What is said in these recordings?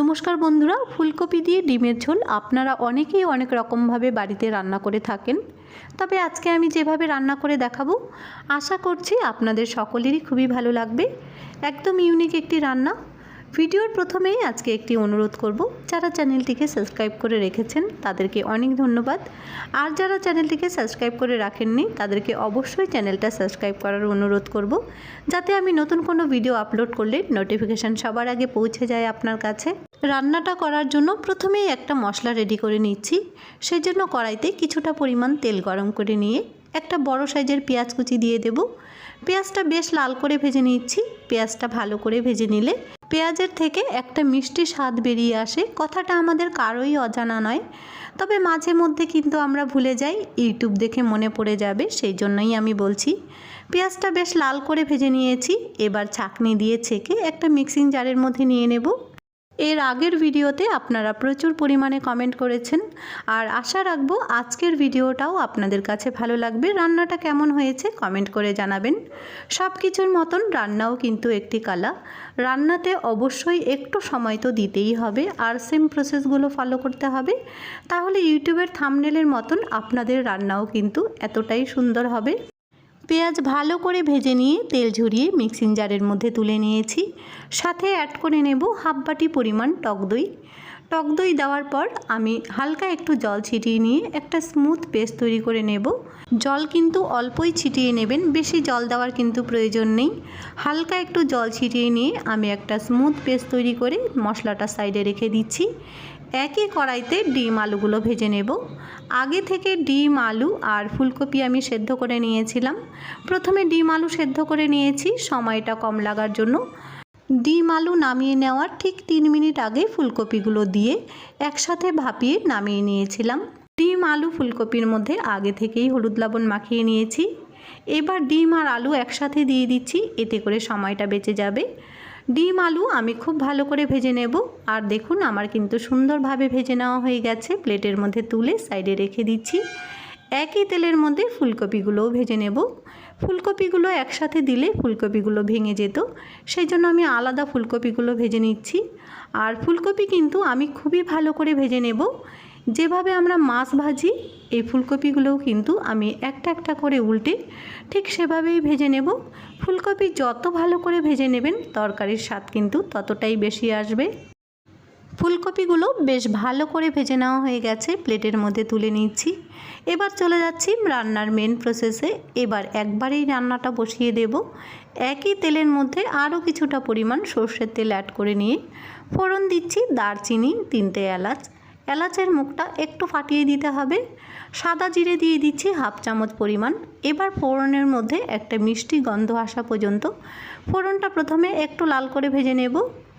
নমস্কার বন্ধুরা, ফুলকপি দিয়ে ডিমের ঝোল আপনারা অনেকেই অনেক রকমভাবে বাড়িতে রান্না করে থাকেন। তবে আজকে আমি যেভাবে রান্না করে দেখাবো, আশা করছি আপনাদের সকলেরই খুবই ভালো লাগবে। একদম ইউনিক একটি রান্না। ভিডিওর প্রথমেই আজকে একটি অনুরোধ করব, যারা চ্যানেলটিকে সাবস্ক্রাইব করে রেখেছেন তাদেরকে অনেক ধন্যবাদ। আর যারা চ্যানেলটিকে সাবস্ক্রাইব করে রাখেননি, তাদেরকে অবশ্যই চ্যানেলটা সাবস্ক্রাইব করার অনুরোধ করব, যাতে আমি নতুন কোনো ভিডিও আপলোড করলে নোটিফিকেশান সবার আগে পৌঁছে যায় আপনার কাছে। রান্নাটা করার জন্য প্রথমেই একটা মশলা রেডি করে নিচ্ছি। সেই জন্য কড়াইতে কিছুটা পরিমাণ তেল গরম করে নিয়ে একটা বড় সাইজের পেঁয়াজ কুচি দিয়ে দেব। পেঁয়াজটা বেশ লাল করে ভেজে নিচ্ছি। পেঁয়াজটা ভালো করে ভেজে নিলে পেঁয়াজের থেকে একটা মিষ্টি স্বাদ বেরিয়ে আসে। কথাটা আমাদের কারোই অজানা নয়। তবে মাঝে মধ্যে কিন্তু আমরা ভুলে যাই, ইউটিউব দেখে মনে পড়ে যাবে, সেই জন্যই আমি বলছি। পেঁয়াজটা বেশ লাল করে ভেজে নিয়েছি। এবার ছাকনি দিয়ে ছেঁকে একটা মিক্সিং জারের মধ্যে নিয়ে নেব। এর আগের ভিডিওতে আপনারা প্রচুর পরিমাণে কমেন্ট করেছেন। আর আশা রাখব আজকের ভিডিওটাও আপনাদের কাছে ভালো লাগবে। রান্নাটা কেমন হয়েছে কমেন্ট করে জানাবেন। সব কিছুর মতন রান্নাও কিন্তু একটি কালা। রান্নাতে অবশ্যই একটু সময় তো দিতেই হবে। আর সেম প্রসেসগুলো ফলো করতে হবে। তাহলে ইউটিউবের থামনেলের মতন আপনাদের রান্নাও কিন্তু এতটাই সুন্দর হবে। পেঁয়াজ ভালো করে ভেজে নিয়ে তেল ঝরিয়ে মিক্সিং জারের মধ্যে তুলে নিয়েছি। সাথে অ্যাড করে নেব হাফ বাটি পরিমাণ টক দই। টক দই দেওয়ার পর আমি হালকা একটু জল ছিটিয়ে নিয়ে একটা স্মুথ পেস্ট তৈরি করে নেব। জল কিন্তু অল্পই ছিটিয়ে নেবেন, বেশি জল দেওয়ার কিন্তু প্রয়োজন নেই। হালকা একটু জল ছিটিয়ে নিয়ে আমি একটা স্মুথ পেস্ট তৈরি করে মশলাটা সাইডে রেখে দিচ্ছি। একই কড়াইতে ডিম আলুগুলো ভেজে নেব। আগে থেকে ডিম, আলু আর ফুলকপি আমি সেদ্ধ করে নিয়েছিলাম। প্রথমে ডিম, আলু সেদ্ধ করে নিয়েছি, সময়টা কম লাগার জন্য। ডিম, আলু নামিয়ে নেওয়ার ঠিক তিন মিনিট আগে ফুলকপিগুলো দিয়ে একসাথে ভাপিয়ে নামিয়ে নিয়েছিলাম। ডিম, আলু, ফুলকপির মধ্যে আগে থেকেই হলুদ লবণ মাখিয়ে নিয়েছি। এবার ডিম আর আলু একসাথে দিয়ে দিচ্ছি, এতে করে সময়টা বেঁচে যাবে। ডিম, আলু আমি খুব ভালো করে ভেজে নেব। আর দেখুন, আমার কিন্তু সুন্দরভাবে ভেজে নেওয়া হয়ে গেছে। প্লেটের মধ্যে তুলে সাইডে রেখে দিচ্ছি। একই তেলের মধ্যে ফুলকপিগুলোও ভেজে নেব। ফুলকপিগুলো একসাথে দিলে ফুলকপিগুলো ভেঙে যেত। সেই জন্য আমি আলাদা ফুলকপিগুলো ভেজে নিচ্ছি। আর ফুলকপি কিন্তু আমি খুবই ভালো করে ভেজে নেব। যেভাবে আমরা মাছ ভাজি, এই ফুলকপিগুলোও কিন্তু আমি একটা একটা করে উল্টে ঠিক সেভাবেই ভেজে নেব। ফুলকপি যত ভালো করে ভেজে নেবেন, তরকারির স্বাদ কিন্তু ততটাই বেশি আসবে। ফুলকপিগুলো বেশ ভালো করে ভেজে নেওয়া হয়ে গেছে, প্লেটের মধ্যে তুলে নিচ্ছি। এবার চলে যাচ্ছি রান্নার মেন প্রসেসে এবার একবারেই রান্নাটা বসিয়ে দেব। একই তেলের মধ্যে আরও কিছুটা পরিমাণ সর্ষের তেল অ্যাড করে নিয়ে ফোড়ন দিচ্ছি, দারচিনি, তিনটে এলাচ। এলাচের মুখটা একটু ফাটিয়ে দিতে হবে। সাদা জিরে দিয়ে দিচ্ছি হাফ চামচ পরিমাণ। এবার ফোড়নের মধ্যে একটা মিষ্টি গন্ধ আসা পর্যন্ত। ফোড়নটা প্রথমে একটু লাল করে ভেজে নেব।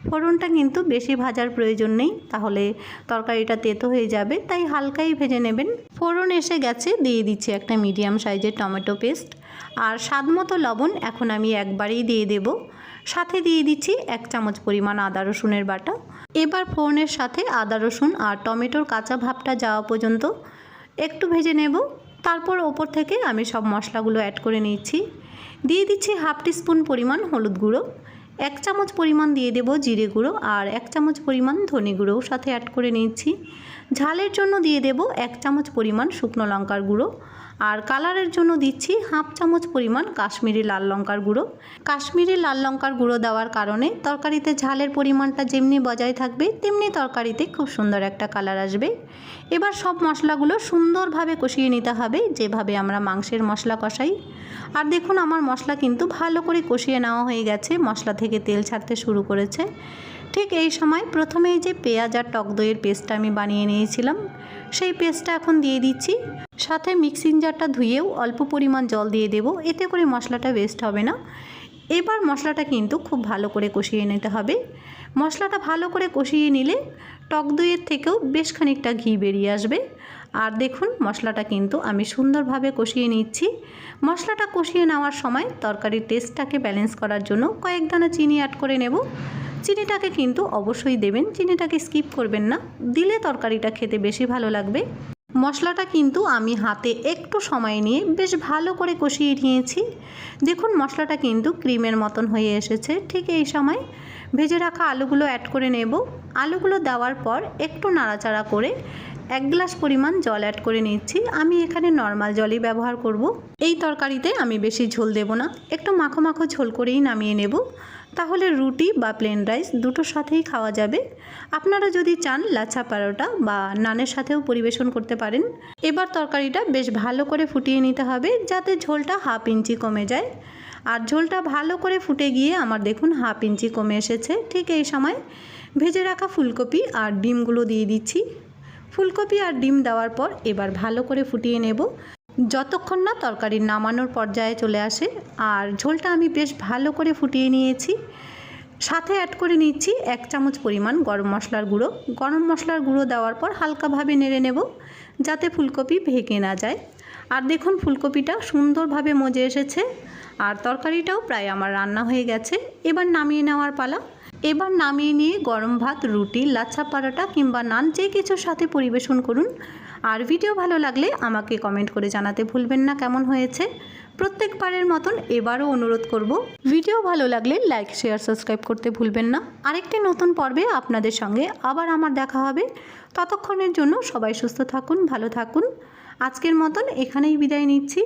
ফোড়নটা কিন্তু বেশি ভাজার প্রয়োজন নেই, তাহলে তরকারিটা তেতো হয়ে যাবে, তাই হালকাই ভেজে নেবেন। ফোড়ন এসে গেছে, দিয়ে দিচ্ছি একটা মিডিয়াম সাইজের টমেটো পেস্ট। আর স্বাদ মতো লবণ এখন আমি একবারেই দিয়ে দেব। সাথে দিয়ে দিচ্ছি এক চামচ পরিমাণ আদা রসুনের বাটা। এবার ফোড়নের সাথে আদা রসুন আর টমেটোর কাঁচা ভাবটা যাওয়া পর্যন্ত একটু ভেজে নেব। তারপর ওপর থেকে আমি সব মশলাগুলো অ্যাড করে নিচ্ছি। দিয়ে দিচ্ছি হাফ টিস্পুন পরিমাণ হলুদ গুঁড়ো। এক চামচ পরিমাণ দিয়ে দেব জিরে গুঁড়ো আর এক চামচ পরিমাণ ধনে গুঁড়োও সাথে অ্যাড করে নিয়েছি। ঝালের জন্য দিয়ে দেব এক চামচ পরিমাণ শুকনো লঙ্কার গুঁড়ো। আর কালারের জন্য দিচ্ছি হাফ চামচ পরিমাণ কাশ্মীরি লাল লঙ্কার গুঁড়ো। কাশ্মীরি লাল লঙ্কার গুঁড়ো দেওয়ার কারণে তরকারিতে ঝালের পরিমাণটা যেমনি বজায় থাকবে, তেমনি তরকারিতে খুব সুন্দর একটা কালার আসবে। এবার সব মশলাগুলো সুন্দরভাবে কষিয়ে নিতে হবে, যেভাবে আমরা মাংসের মশলা কষাই। আর দেখুন, আমার মশলা কিন্তু ভালো করে কষিয়ে নেওয়া হয়ে গেছে, মশলা থেকে তেল ছাড়তে শুরু করেছে। ঠিক এই সময় প্রথমেই যে পেঁয়াজ আর টক দইয়ের পেস্টটা আমি বানিয়ে নিয়েছিলাম, সেই পেস্টটা এখন দিয়ে দিচ্ছি। সাথে মিক্সিং জারটা ধুয়েও অল্প পরিমাণ জল দিয়ে দেব, এতে করে মশলাটা ওয়েস্ট হবে না। এবার মশলাটা কিন্তু খুব ভালো করে কষিয়ে নিতে হবে। মশলাটা ভালো করে কষিয়ে নিলে টক দইয়ের থেকেও বেশ খানিকটা ঘি বেরিয়ে আসবে। আর দেখুন, মশলাটা কিন্তু আমি সুন্দরভাবে কষিয়ে নিচ্ছি। মশলাটা কষিয়ে নেওয়ার সময় তরকারির টেস্টটাকে ব্যালেন্স করার জন্য কয়েক দানা চিনি অ্যাড করে নেব। চিনিটাকে কিন্তু অবশ্যই দেবেন, চিনিটাকে স্কিপ করবেন না। দিলে তরকারিটা খেতে বেশি ভালো লাগবে। মশলাটা কিন্তু আমি হাতে একটু সময় নিয়ে বেশ ভালো করে কষিয়ে নিয়েছি। দেখুন, মশলাটা কিন্তু ক্রিমের মতন হয়ে এসেছে। ঠিক এই সময় ভেজে রাখা আলুগুলো অ্যাড করে নেব। আলুগুলো দেওয়ার পর একটু নাড়াচাড়া করে এক গ্লাস পরিমাণ জল অ্যাড করে নিচ্ছি। আমি এখানে নর্মাল জলই ব্যবহার করব। এই তরকারিতে আমি বেশি ঝোল দেব না। একটু মাখো মাখো ঝোল করেই নামিয়ে নেব। তাহলে রুটি বা প্লেন রাইস দুটোর সাথেই খাওয়া যাবে। আপনারা যদি চান লাচ্ছা পরোটা বা নানের সাথেও পরিবেশন করতে পারেন। এবার তরকারিটা বেশ ভালো করে ফুটিয়ে নিতে হবে যাতে ঝোলটা হাফ ইঞ্চি কমে যায়। আর ঝোলটা ভালো করে ফুটে গিয়ে আমার দেখুন হাফ ইঞ্চি কমে এসেছে। ঠিক এই সময় ভেজে রাখা ফুলকপি আর ডিমগুলো দিয়ে দিচ্ছি। ফুলকপি আর ডিম দেওয়ার পর এবার ভালো করে ফুটিয়ে নেব। যতক্ষণ না তরকারি নামানোর পর্যায়ে চলে আসে, আর ঝোলটা আমি বেশ ভালো করে ফুটিয়ে নিয়েছি। সাথে অ্যাড করে নিচ্ছি এক চামচ পরিমাণ গরম মশলার গুঁড়ো। গরম মশলার গুঁড়ো দেওয়ার পর হালকাভাবে নেড়ে নেব, যাতে ফুলকপি ভেঙে না যায়। আর দেখুন, ফুলকপিটা সুন্দরভাবে মজে এসেছে, আর তরকারিটাও প্রায় আমার রান্না হয়ে গেছে। এবার নামিয়ে নেওয়ার পালা। এবার নামিয়ে নিয়ে গরম ভাত, রুটি, লাচ্ছা পরোটা কিংবা নান যে কিছুর সাথে পরিবেশন করুন আর ভিডিও ভালো লাগলে আমাকে কমেন্ট করে জানাতে ভুলবেন না, কেমন হয়েছে? প্রত্যেকবারের মতন এবারও অনুরোধ করব, ভিডিও ভালো লাগলে লাইক শেয়ার সাবস্ক্রাইব করতে ভুলবেন না। আরেকটি নতুন পর্বে আপনাদের সঙ্গে আবার আমার দেখা হবে। ততক্ষণের জন্য সবাই সুস্থ থাকুন, ভালো থাকুন। আজকের মতন এখানেই বিদায় নিচ্ছি।